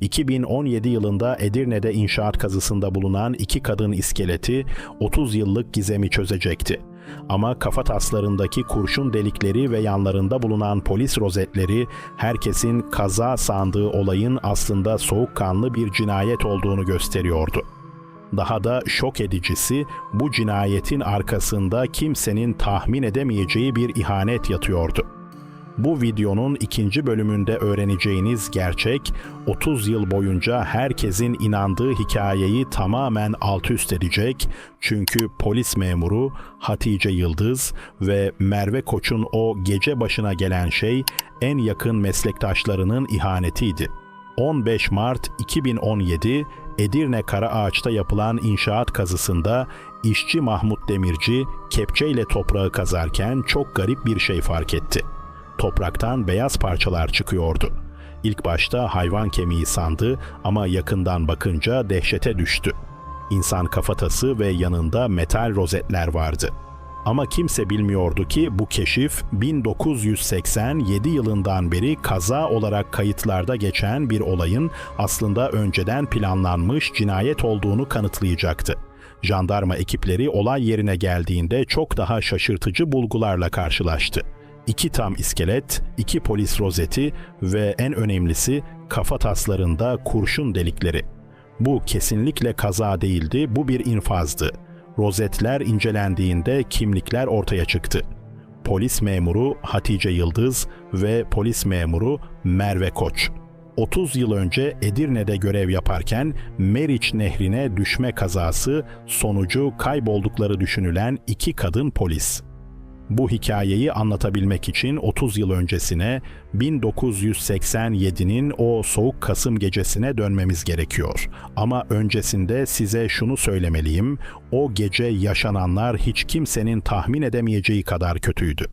2017 yılında Edirne'de inşaat kazısında bulunan iki kadın iskeleti 30 yıllık gizemi çözecekti. Ama kafa taslarındaki kurşun delikleri ve yanlarında bulunan polis rozetleri herkesin kaza sandığı olayın aslında soğukkanlı bir cinayet olduğunu gösteriyordu. Daha da şok edicisi bu cinayetin arkasında kimsenin tahmin edemeyeceği bir ihanet yatıyordu. Bu videonun ikinci bölümünde öğreneceğiniz gerçek 30 yıl boyunca herkesin inandığı hikayeyi tamamen alt üst edecek. Çünkü polis memuru Hatice Yıldız ve Merve Koç'un o gece başına gelen şey en yakın meslektaşlarının ihanetiydi. 15 Mart 2017 Edirne Karaağaç'ta yapılan inşaat kazısında işçi Mahmut Demirci kepçeyle toprağı kazarken çok garip bir şey fark etti. Topraktan beyaz parçalar çıkıyordu. İlk başta hayvan kemiği sandı ama yakından bakınca dehşete düştü. İnsan kafatası ve yanında metal rozetler vardı. Ama kimse bilmiyordu ki bu keşif 1987 yılından beri kaza olarak kayıtlarda geçen bir olayın aslında önceden planlanmış cinayet olduğunu kanıtlayacaktı. Jandarma ekipleri olay yerine geldiğinde çok daha şaşırtıcı bulgularla karşılaştı. İki tam iskelet, iki polis rozeti ve en önemlisi kafa taslarında kurşun delikleri. Bu kesinlikle kaza değildi, bu bir infazdı. Rozetler incelendiğinde kimlikler ortaya çıktı. Polis memuru Hatice Yıldız ve polis memuru Merve Koç. 30 yıl önce Edirne'de görev yaparken Meriç Nehri'ne düşme kazası sonucu kayboldukları düşünülen iki kadın polis. Bu hikayeyi anlatabilmek için 30 yıl öncesine 1987'nin o soğuk Kasım gecesine dönmemiz gerekiyor. Ama öncesinde size şunu söylemeliyim. O gece yaşananlar hiç kimsenin tahmin edemeyeceği kadar kötüydü.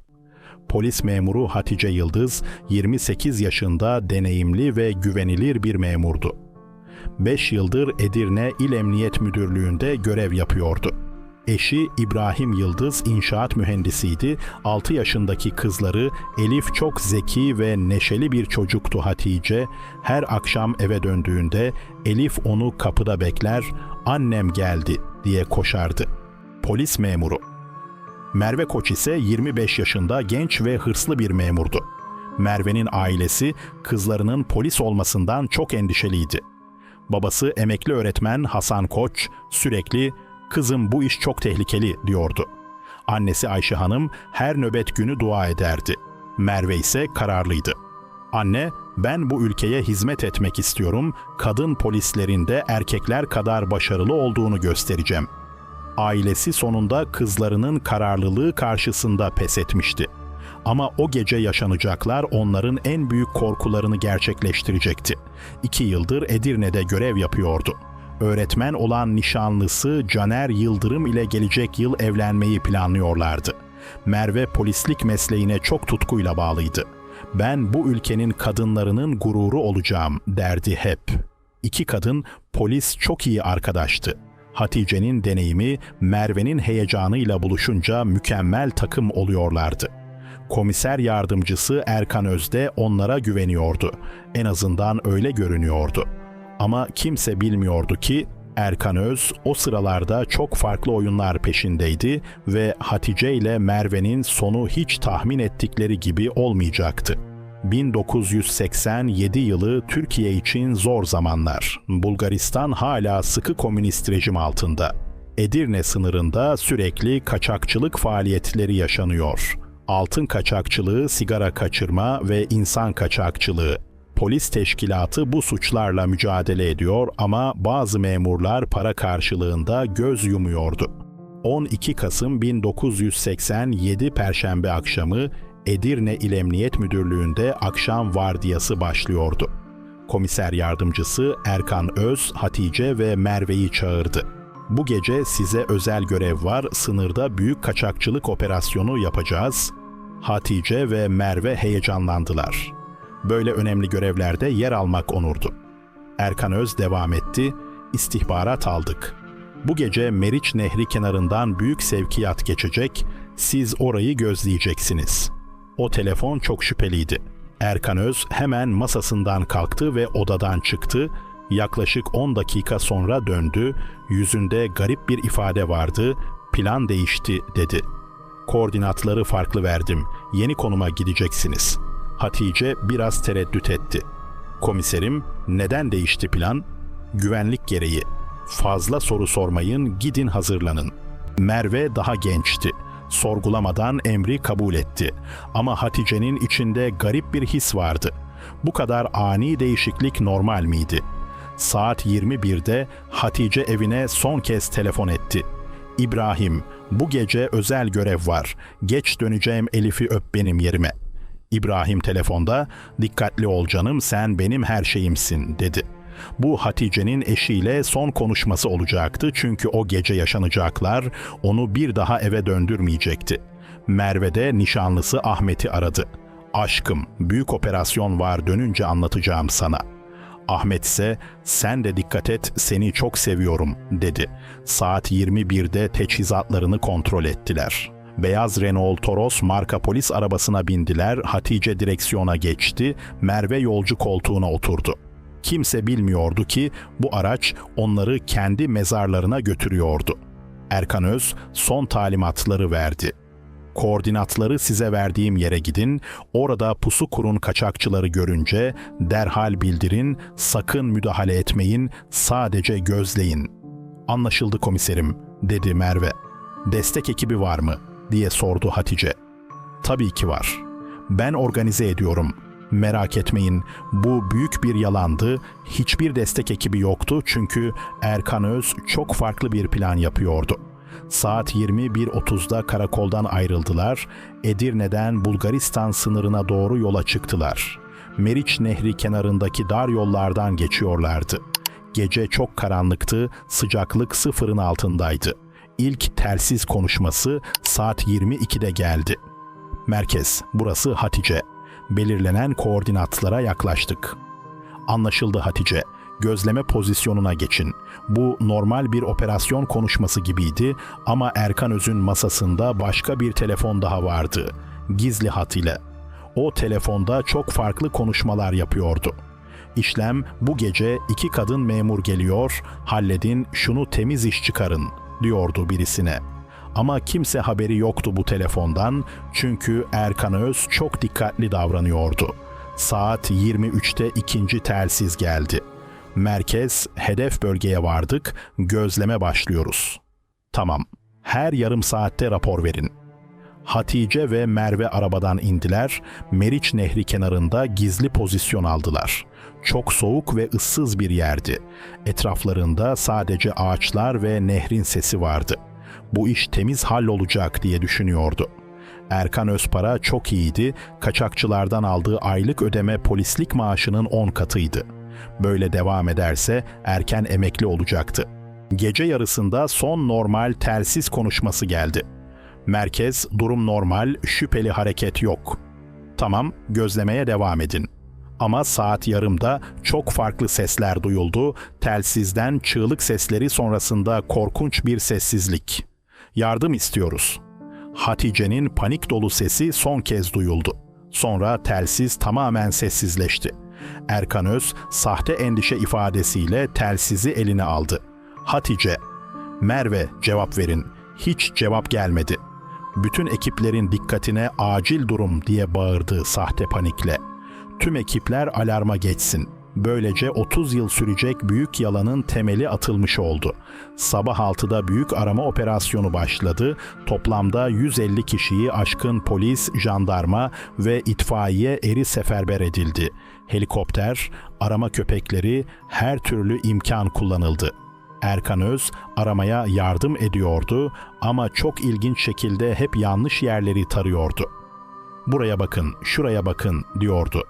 Polis memuru Hatice Yıldız 28 yaşında deneyimli ve güvenilir bir memurdu. 5 yıldır Edirne İl Emniyet Müdürlüğü'nde görev yapıyordu. Eşi İbrahim Yıldız inşaat mühendisiydi. 6 yaşındaki kızları Elif çok zeki ve neşeli bir çocuktu Hatice. Her akşam eve döndüğünde Elif onu kapıda bekler, annem geldi diye koşardı. Polis memuru. Merve Koç ise 25 yaşında genç ve hırslı bir memurdu. Merve'nin ailesi kızlarının polis olmasından çok endişeliydi. Babası emekli öğretmen Hasan Koç sürekli kızım bu iş çok tehlikeli diyordu. Annesi Ayşe Hanım her nöbet günü dua ederdi. Merve ise kararlıydı. Anne, ben bu ülkeye hizmet etmek istiyorum. Kadın polislerin de erkekler kadar başarılı olduğunu göstereceğim. Ailesi sonunda kızlarının kararlılığı karşısında pes etmişti. Ama o gece yaşanacaklar onların en büyük korkularını gerçekleştirecekti. İki yıldır Edirne'de görev yapıyordu öğretmen olan nişanlısı Caner Yıldırım ile gelecek yıl evlenmeyi planlıyorlardı. Merve polislik mesleğine çok tutkuyla bağlıydı. Ben bu ülkenin kadınlarının gururu olacağım derdi hep. İki kadın polis çok iyi arkadaştı. Hatice'nin deneyimi Merve'nin heyecanıyla buluşunca mükemmel takım oluyorlardı. Komiser yardımcısı Erkan Özde onlara güveniyordu. En azından öyle görünüyordu.'' Ama kimse bilmiyordu ki Erkan Öz o sıralarda çok farklı oyunlar peşindeydi ve Hatice ile Merve'nin sonu hiç tahmin ettikleri gibi olmayacaktı. 1987 yılı Türkiye için zor zamanlar. Bulgaristan hala sıkı komünist rejim altında. Edirne sınırında sürekli kaçakçılık faaliyetleri yaşanıyor. Altın kaçakçılığı, sigara kaçırma ve insan kaçakçılığı polis teşkilatı bu suçlarla mücadele ediyor ama bazı memurlar para karşılığında göz yumuyordu. 12 Kasım 1987 Perşembe akşamı Edirne İl Emniyet Müdürlüğü'nde akşam vardiyası başlıyordu. Komiser yardımcısı Erkan Öz, Hatice ve Merve'yi çağırdı. Bu gece size özel görev var, sınırda büyük kaçakçılık operasyonu yapacağız. Hatice ve Merve heyecanlandılar böyle önemli görevlerde yer almak onurdu. Erkan Öz devam etti, istihbarat aldık. Bu gece Meriç Nehri kenarından büyük sevkiyat geçecek, siz orayı gözleyeceksiniz. O telefon çok şüpheliydi. Erkan Öz hemen masasından kalktı ve odadan çıktı. Yaklaşık 10 dakika sonra döndü. Yüzünde garip bir ifade vardı. Plan değişti dedi. Koordinatları farklı verdim. Yeni konuma gideceksiniz. Hatice biraz tereddüt etti. Komiserim, neden değişti plan? Güvenlik gereği. Fazla soru sormayın, gidin hazırlanın. Merve daha gençti. Sorgulamadan emri kabul etti. Ama Hatice'nin içinde garip bir his vardı. Bu kadar ani değişiklik normal miydi? Saat 21'de Hatice evine son kez telefon etti. İbrahim, bu gece özel görev var. Geç döneceğim Elif'i öp benim yerime. İbrahim telefonda, dikkatli ol canım sen benim her şeyimsin dedi. Bu Hatice'nin eşiyle son konuşması olacaktı çünkü o gece yaşanacaklar onu bir daha eve döndürmeyecekti. Merve de nişanlısı Ahmet'i aradı. Aşkım, büyük operasyon var dönünce anlatacağım sana. Ahmet ise sen de dikkat et seni çok seviyorum dedi. Saat 21'de teçhizatlarını kontrol ettiler. Beyaz Renault Toros marka polis arabasına bindiler, Hatice direksiyona geçti, Merve yolcu koltuğuna oturdu. Kimse bilmiyordu ki bu araç onları kendi mezarlarına götürüyordu. Erkan Öz son talimatları verdi. Koordinatları size verdiğim yere gidin, orada pusu kurun kaçakçıları görünce derhal bildirin, sakın müdahale etmeyin, sadece gözleyin. Anlaşıldı komiserim, dedi Merve. Destek ekibi var mı? Diye sordu Hatice. Tabii ki var. Ben organize ediyorum. Merak etmeyin, bu büyük bir yalandı. Hiçbir destek ekibi yoktu çünkü Erkan Öz çok farklı bir plan yapıyordu. Saat 21.30'da karakoldan ayrıldılar. Edirne'den Bulgaristan sınırına doğru yola çıktılar. Meriç Nehri kenarındaki dar yollardan geçiyorlardı. Gece çok karanlıktı, sıcaklık sıfırın altındaydı. İlk telsiz konuşması saat 22'de geldi. Merkez, burası Hatice. Belirlenen koordinatlara yaklaştık. Anlaşıldı Hatice. Gözleme pozisyonuna geçin. Bu normal bir operasyon konuşması gibiydi ama Erkan Öz'ün masasında başka bir telefon daha vardı. Gizli hat ile. O telefonda çok farklı konuşmalar yapıyordu. İşlem bu gece iki kadın memur geliyor, halledin şunu temiz iş çıkarın diyordu birisine. Ama kimse haberi yoktu bu telefondan çünkü Erkan Öz çok dikkatli davranıyordu. Saat 23'te ikinci telsiz geldi. Merkez, hedef bölgeye vardık, gözleme başlıyoruz. Tamam, her yarım saatte rapor verin. Hatice ve Merve arabadan indiler, Meriç Nehri kenarında gizli pozisyon aldılar. Çok soğuk ve ıssız bir yerdi. Etraflarında sadece ağaçlar ve nehrin sesi vardı. Bu iş temiz hallolacak diye düşünüyordu. Erkan Özpara çok iyiydi, kaçakçılardan aldığı aylık ödeme polislik maaşının 10 katıydı. Böyle devam ederse erken emekli olacaktı. Gece yarısında son normal telsiz konuşması geldi. Merkez, durum normal, şüpheli hareket yok. Tamam, gözlemeye devam edin. Ama saat yarımda çok farklı sesler duyuldu. Telsizden çığlık sesleri sonrasında korkunç bir sessizlik. Yardım istiyoruz. Hatice'nin panik dolu sesi son kez duyuldu. Sonra telsiz tamamen sessizleşti. Erkan Öz sahte endişe ifadesiyle telsizi eline aldı. Hatice, Merve cevap verin. Hiç cevap gelmedi. Bütün ekiplerin dikkatine acil durum diye bağırdı sahte panikle. Tüm ekipler alarma geçsin. Böylece 30 yıl sürecek büyük yalanın temeli atılmış oldu. Sabah 6'da büyük arama operasyonu başladı. Toplamda 150 kişiyi aşkın polis, jandarma ve itfaiye eri seferber edildi. Helikopter, arama köpekleri, her türlü imkan kullanıldı. Erkan Öz aramaya yardım ediyordu ama çok ilginç şekilde hep yanlış yerleri tarıyordu. Buraya bakın, şuraya bakın diyordu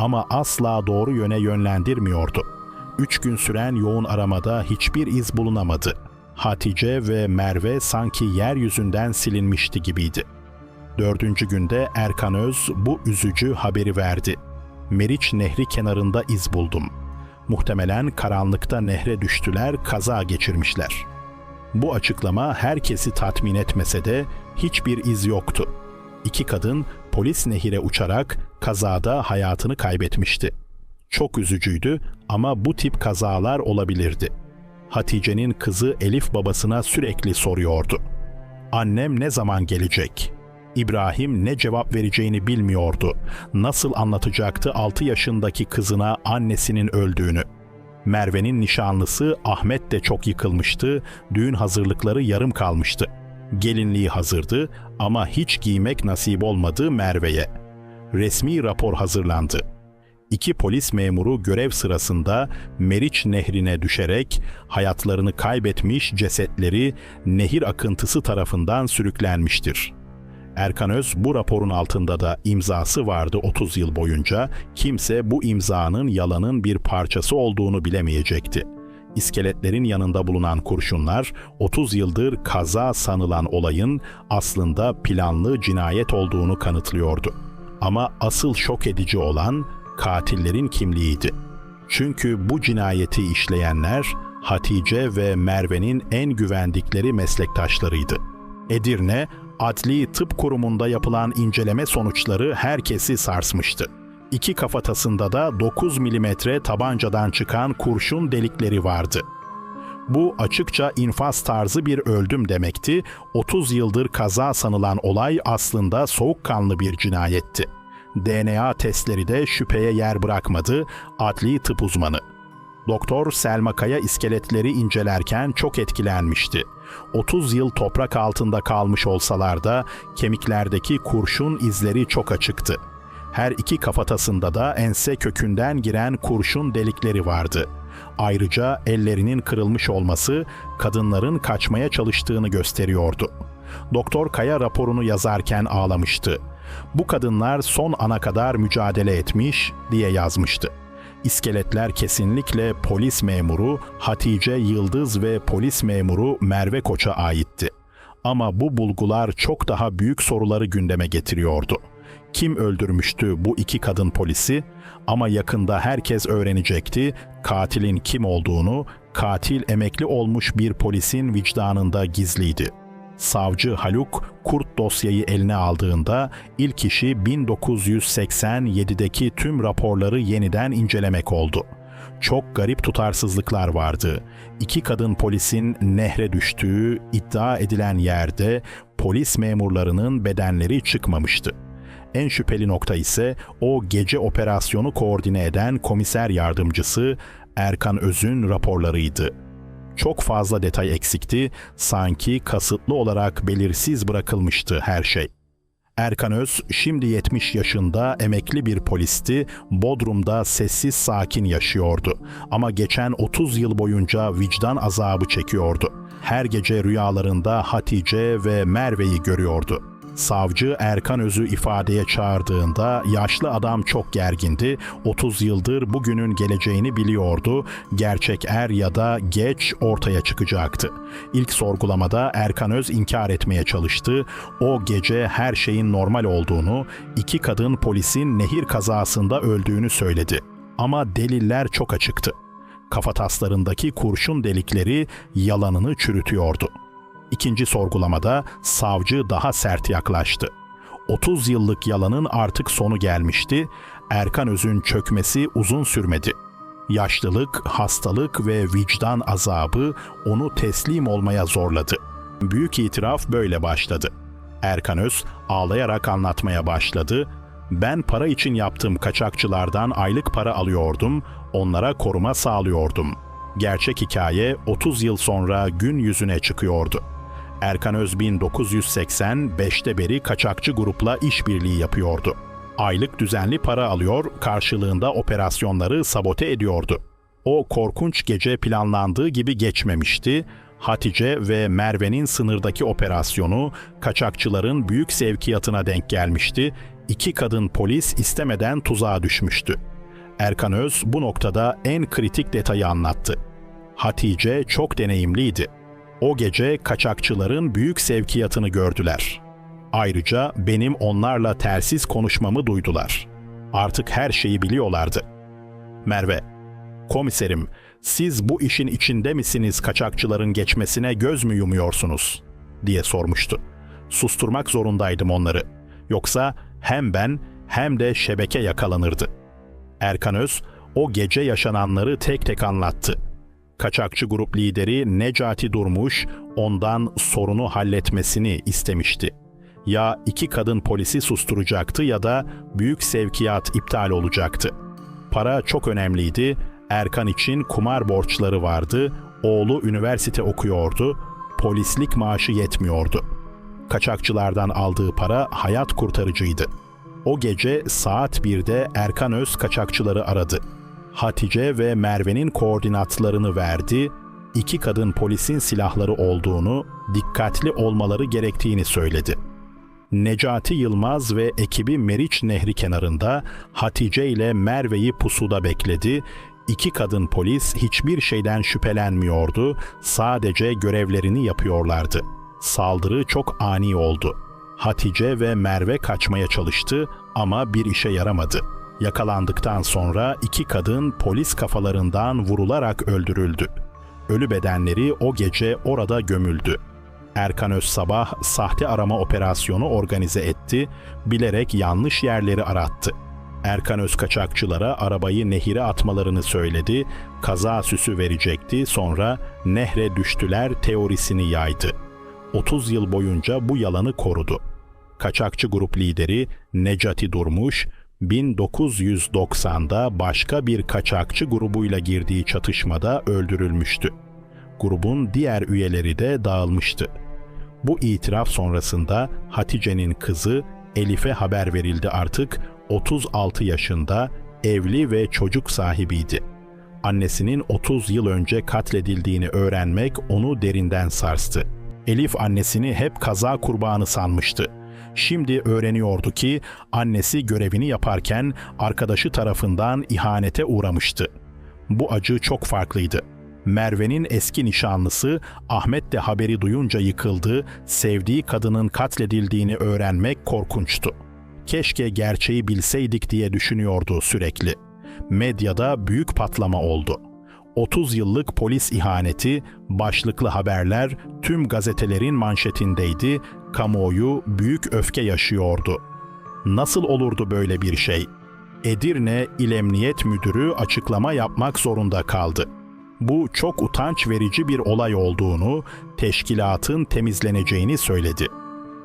ama asla doğru yöne yönlendirmiyordu. Üç gün süren yoğun aramada hiçbir iz bulunamadı. Hatice ve Merve sanki yeryüzünden silinmişti gibiydi. Dördüncü günde Erkan Öz bu üzücü haberi verdi. Meriç Nehri kenarında iz buldum. Muhtemelen karanlıkta nehre düştüler, kaza geçirmişler. Bu açıklama herkesi tatmin etmese de hiçbir iz yoktu. İki kadın polis nehire uçarak kazada hayatını kaybetmişti. Çok üzücüydü ama bu tip kazalar olabilirdi. Hatice'nin kızı Elif babasına sürekli soruyordu. Annem ne zaman gelecek? İbrahim ne cevap vereceğini bilmiyordu. Nasıl anlatacaktı 6 yaşındaki kızına annesinin öldüğünü? Merve'nin nişanlısı Ahmet de çok yıkılmıştı, düğün hazırlıkları yarım kalmıştı. Gelinliği hazırdı ama hiç giymek nasip olmadı Merve'ye. Resmi rapor hazırlandı. İki polis memuru görev sırasında Meriç Nehri'ne düşerek hayatlarını kaybetmiş cesetleri nehir akıntısı tarafından sürüklenmiştir. Erkan Öz bu raporun altında da imzası vardı 30 yıl boyunca. Kimse bu imzanın yalanın bir parçası olduğunu bilemeyecekti. İskeletlerin yanında bulunan kurşunlar 30 yıldır kaza sanılan olayın aslında planlı cinayet olduğunu kanıtlıyordu. Ama asıl şok edici olan katillerin kimliğiydi. Çünkü bu cinayeti işleyenler Hatice ve Merve'nin en güvendikleri meslektaşlarıydı. Edirne Adli Tıp Kurumu'nda yapılan inceleme sonuçları herkesi sarsmıştı. İki kafatasında da 9 milimetre tabancadan çıkan kurşun delikleri vardı. Bu açıkça infaz tarzı bir öldüm demekti. 30 yıldır kaza sanılan olay aslında soğukkanlı bir cinayetti. DNA testleri de şüpheye yer bırakmadı adli tıp uzmanı. Doktor Selma Kaya iskeletleri incelerken çok etkilenmişti. 30 yıl toprak altında kalmış olsalar da kemiklerdeki kurşun izleri çok açıktı. Her iki kafatasında da ense kökünden giren kurşun delikleri vardı. Ayrıca ellerinin kırılmış olması kadınların kaçmaya çalıştığını gösteriyordu. Doktor Kaya raporunu yazarken ağlamıştı. Bu kadınlar son ana kadar mücadele etmiş diye yazmıştı. İskeletler kesinlikle polis memuru Hatice Yıldız ve polis memuru Merve Koç'a aitti. Ama bu bulgular çok daha büyük soruları gündeme getiriyordu. Kim öldürmüştü bu iki kadın polisi? Ama yakında herkes öğrenecekti katilin kim olduğunu, katil emekli olmuş bir polisin vicdanında gizliydi. Savcı Haluk Kurt dosyayı eline aldığında ilk işi 1987'deki tüm raporları yeniden incelemek oldu. Çok garip tutarsızlıklar vardı. İki kadın polisin nehre düştüğü iddia edilen yerde polis memurlarının bedenleri çıkmamıştı. En şüpheli nokta ise o gece operasyonu koordine eden komiser yardımcısı Erkan Öz'ün raporlarıydı çok fazla detay eksikti, sanki kasıtlı olarak belirsiz bırakılmıştı her şey. Erkan Öz şimdi 70 yaşında emekli bir polisti, Bodrum'da sessiz sakin yaşıyordu. Ama geçen 30 yıl boyunca vicdan azabı çekiyordu. Her gece rüyalarında Hatice ve Merve'yi görüyordu. Savcı Erkan Öz'ü ifadeye çağırdığında yaşlı adam çok gergindi. 30 yıldır bugünün geleceğini biliyordu. Gerçek er ya da geç ortaya çıkacaktı. İlk sorgulamada Erkan Öz inkar etmeye çalıştı. O gece her şeyin normal olduğunu, iki kadın polisin nehir kazasında öldüğünü söyledi. Ama deliller çok açıktı. Kafataslarındaki kurşun delikleri yalanını çürütüyordu. İkinci sorgulamada savcı daha sert yaklaştı. 30 yıllık yalanın artık sonu gelmişti. Erkan Öz'ün çökmesi uzun sürmedi. Yaşlılık, hastalık ve vicdan azabı onu teslim olmaya zorladı. Büyük itiraf böyle başladı. Erkan Öz ağlayarak anlatmaya başladı. Ben para için yaptığım kaçakçılardan aylık para alıyordum, onlara koruma sağlıyordum. Gerçek hikaye 30 yıl sonra gün yüzüne çıkıyordu. Erkan Öz 1985'te beri kaçakçı grupla işbirliği yapıyordu. Aylık düzenli para alıyor, karşılığında operasyonları sabote ediyordu. O korkunç gece planlandığı gibi geçmemişti. Hatice ve Merve'nin sınırdaki operasyonu kaçakçıların büyük sevkiyatına denk gelmişti. İki kadın polis istemeden tuzağa düşmüştü. Erkan Öz bu noktada en kritik detayı anlattı. Hatice çok deneyimliydi o gece kaçakçıların büyük sevkiyatını gördüler. Ayrıca benim onlarla telsiz konuşmamı duydular. Artık her şeyi biliyorlardı. Merve, komiserim, siz bu işin içinde misiniz kaçakçıların geçmesine göz mü yumuyorsunuz? diye sormuştu. Susturmak zorundaydım onları. Yoksa hem ben hem de şebeke yakalanırdı. Erkan Öz o gece yaşananları tek tek anlattı. Kaçakçı grup lideri Necati Durmuş ondan sorunu halletmesini istemişti. Ya iki kadın polisi susturacaktı ya da büyük sevkiyat iptal olacaktı. Para çok önemliydi. Erkan için kumar borçları vardı. Oğlu üniversite okuyordu. Polislik maaşı yetmiyordu. Kaçakçılardan aldığı para hayat kurtarıcıydı. O gece saat 1'de Erkan Öz kaçakçıları aradı. Hatice ve Merve'nin koordinatlarını verdi. İki kadın polisin silahları olduğunu, dikkatli olmaları gerektiğini söyledi. Necati Yılmaz ve ekibi Meriç Nehri kenarında Hatice ile Merve'yi pusuda bekledi. İki kadın polis hiçbir şeyden şüphelenmiyordu, sadece görevlerini yapıyorlardı. Saldırı çok ani oldu. Hatice ve Merve kaçmaya çalıştı ama bir işe yaramadı. Yakalandıktan sonra iki kadın polis kafalarından vurularak öldürüldü. Ölü bedenleri o gece orada gömüldü. Erkan Öz sabah sahte arama operasyonu organize etti, bilerek yanlış yerleri arattı. Erkan Öz kaçakçılara arabayı nehire atmalarını söyledi, kaza süsü verecekti, sonra nehre düştüler teorisini yaydı. 30 yıl boyunca bu yalanı korudu. Kaçakçı grup lideri Necati Durmuş, 1990'da başka bir kaçakçı grubuyla girdiği çatışmada öldürülmüştü. Grubun diğer üyeleri de dağılmıştı. Bu itiraf sonrasında Hatice'nin kızı Elif'e haber verildi artık 36 yaşında, evli ve çocuk sahibiydi. Annesinin 30 yıl önce katledildiğini öğrenmek onu derinden sarstı. Elif annesini hep kaza kurbanı sanmıştı. Şimdi öğreniyordu ki annesi görevini yaparken arkadaşı tarafından ihanete uğramıştı. Bu acı çok farklıydı. Merve'nin eski nişanlısı Ahmet de haberi duyunca yıkıldı, sevdiği kadının katledildiğini öğrenmek korkunçtu. Keşke gerçeği bilseydik diye düşünüyordu sürekli. Medyada büyük patlama oldu. 30 yıllık polis ihaneti, başlıklı haberler tüm gazetelerin manşetindeydi, kamuoyu büyük öfke yaşıyordu. Nasıl olurdu böyle bir şey? Edirne İl Emniyet Müdürü açıklama yapmak zorunda kaldı. Bu çok utanç verici bir olay olduğunu, teşkilatın temizleneceğini söyledi.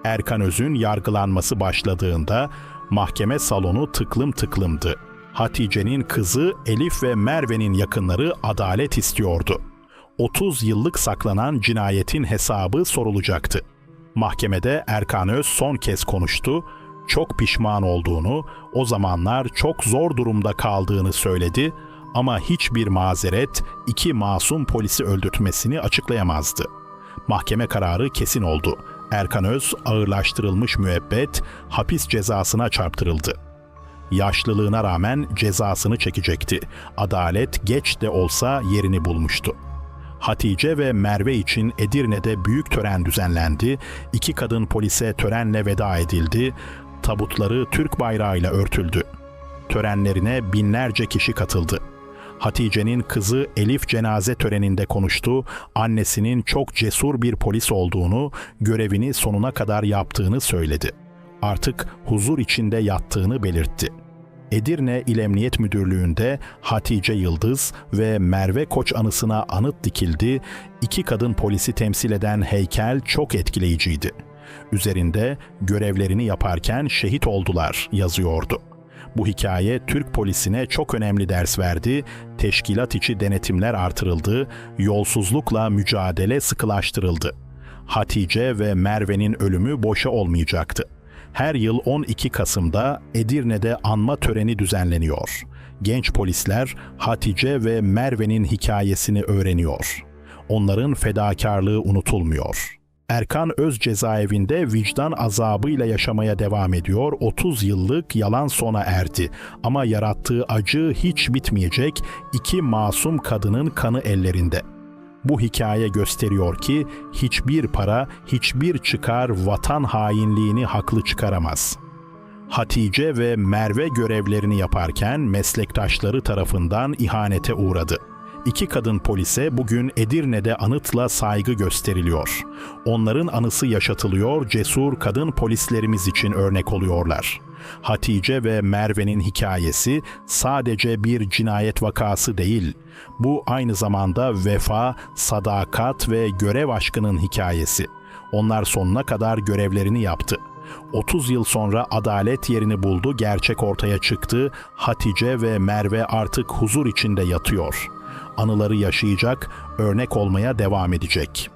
Erkan Öz'ün yargılanması başladığında mahkeme salonu tıklım tıklımdı. Hatice'nin kızı Elif ve Merve'nin yakınları adalet istiyordu. 30 yıllık saklanan cinayetin hesabı sorulacaktı. Mahkemede Erkan Öz son kez konuştu, çok pişman olduğunu, o zamanlar çok zor durumda kaldığını söyledi ama hiçbir mazeret iki masum polisi öldürtmesini açıklayamazdı. Mahkeme kararı kesin oldu. Erkan Öz ağırlaştırılmış müebbet hapis cezasına çarptırıldı. Yaşlılığına rağmen cezasını çekecekti. Adalet geç de olsa yerini bulmuştu. Hatice ve Merve için Edirne'de büyük tören düzenlendi. İki kadın polise törenle veda edildi. Tabutları Türk bayrağıyla örtüldü. Törenlerine binlerce kişi katıldı. Hatice'nin kızı Elif cenaze töreninde konuştu. Annesinin çok cesur bir polis olduğunu, görevini sonuna kadar yaptığını söyledi. Artık huzur içinde yattığını belirtti. Edirne İl Emniyet Müdürlüğü'nde Hatice Yıldız ve Merve Koç anısına anıt dikildi. İki kadın polisi temsil eden heykel çok etkileyiciydi. Üzerinde görevlerini yaparken şehit oldular yazıyordu. Bu hikaye Türk polisine çok önemli ders verdi, teşkilat içi denetimler artırıldı, yolsuzlukla mücadele sıkılaştırıldı. Hatice ve Merve'nin ölümü boşa olmayacaktı. Her yıl 12 Kasım'da Edirne'de anma töreni düzenleniyor. Genç polisler Hatice ve Merve'nin hikayesini öğreniyor. Onların fedakarlığı unutulmuyor. Erkan Öz cezaevinde vicdan azabıyla yaşamaya devam ediyor. 30 yıllık yalan sona erdi. Ama yarattığı acı hiç bitmeyecek. İki masum kadının kanı ellerinde. Bu hikaye gösteriyor ki hiçbir para, hiçbir çıkar vatan hainliğini haklı çıkaramaz. Hatice ve Merve görevlerini yaparken meslektaşları tarafından ihanete uğradı. İki kadın polise bugün Edirne'de anıtla saygı gösteriliyor. Onların anısı yaşatılıyor, cesur kadın polislerimiz için örnek oluyorlar. Hatice ve Merve'nin hikayesi sadece bir cinayet vakası değil. Bu aynı zamanda vefa, sadakat ve görev aşkının hikayesi. Onlar sonuna kadar görevlerini yaptı. 30 yıl sonra adalet yerini buldu, gerçek ortaya çıktı. Hatice ve Merve artık huzur içinde yatıyor. Anıları yaşayacak, örnek olmaya devam edecek.''